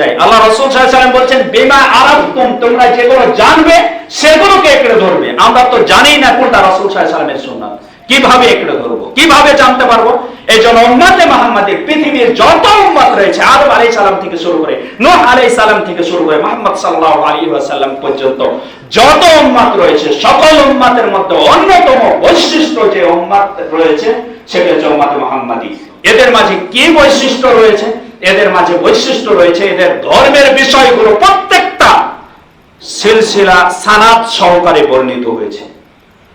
যায় আল্লাহ রসুল সাল্লাম বলছেন, বিমা আরাফতুম, তোমরা যেগুলো জানবে, সেগুলোকে একড়ে ধরবে। আমরা তো জানি না কোনটা রসুল সাল্লামের সুন্নাত। কীভাবে একড়ে ধরবো? কীভাবে জানতে পারব? এই জন্য উম্মাতে মোহাম্মদের পৃথিবীর যত উম্মাত রয়েছে, আদম আলী সালাম থেকে শুরু করে, নূহ আলী সালাম থেকে শুরু করে, মোহাম্মদ সাল্লাহ আলী ওয়াসাল্লাম পর্যন্ত যত উম্মাত রয়েছে, সকল উম্মাতের মধ্যে অন্যতম বৈশিষ্ট্য যে উম্মাত রয়েছে, সেটা হচ্ছে উম্মাতে মোহাম্মদী। এদের মাঝে কি বৈশিষ্ট্য রয়েছে? এদের মাঝে বৈশিষ্ট্য রয়েছে, এদের ধর্মের বিষয়গুলো প্রত্যেকটা সিলসিলা সানাত সহকারে বর্ণিত হয়েছে।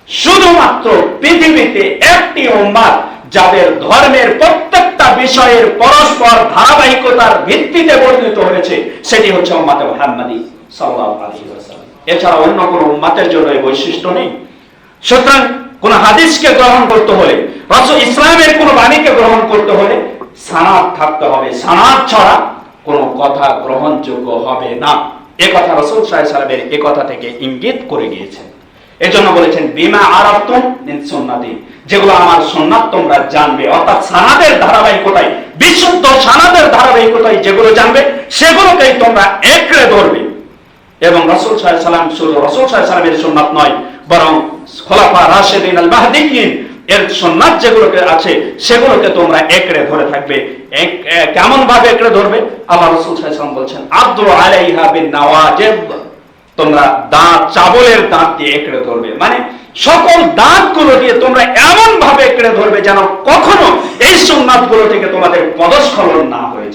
শুধুমাত্র পৃথিবীতে একটি উম্মাদ যাদের ধর্মের প্রত্যেকটা বিষয়ের পরস্পর ধারাবাহিকতার ভিত্তিতে বর্ণিত হয়েছে, সেটি হচ্ছে উম্মাতে মুহাম্মাদি এছাড়া অন্য কোনো উম্মাতের জন্য এই বৈশিষ্ট্য নেই। সুতরাং কোন হাদিসকে গ্রহণ করতে হলে, রাসূল ইসলামের কোন বাণীকে গ্রহণ করতে হলে থাকতে হবে সানাদ ছাড়া কোনো কথা গ্রহণযোগ্য হবে না। এ কথা রসুল সাহেবের এ কথা থেকে ইঙ্গিত করে গিয়েছেন এজন্য বলেছেন, বিমা আরাতুম মিন সুন্নাতি, যেগুলো আমার সুন্নাত তোমরা জানবে। অর্থাৎ সানাদের ধারাবাহিকতায়, বিশুদ্ধ সানাদের ধারাবাহিকতায় যেগুলো জানবে, সেগুলোকেই তোমরা একড়ে ধরবে। এবং রসুল সাহেব সালাম শুধু রসুল সাহেব সালামের সুন্নাত নয়, বরং খোলাফা রাশেদিন আল মাহদিকিন এর সুন্নাত যেগুলোকে আছে, সেগুলোকে তোমরা একড়ে ধরে থাকবে। কেমন ভাবে একড়ে ধরবে? আল্লাহ রসুল সাহেব বলছেন আব্দু আলাইহা বিন নওয়াজিব তোমরা দাঁত চাবলের দাঁত দিয়ে একড়ে ধরবে। মানে সকল দাঁতগুলো দিয়ে তোমরা এমন ভাবে একড়ে ধরবে যেন কখনো এই সুন্নাতগুলো থেকে তোমাদের পদস্খলন না হয়ে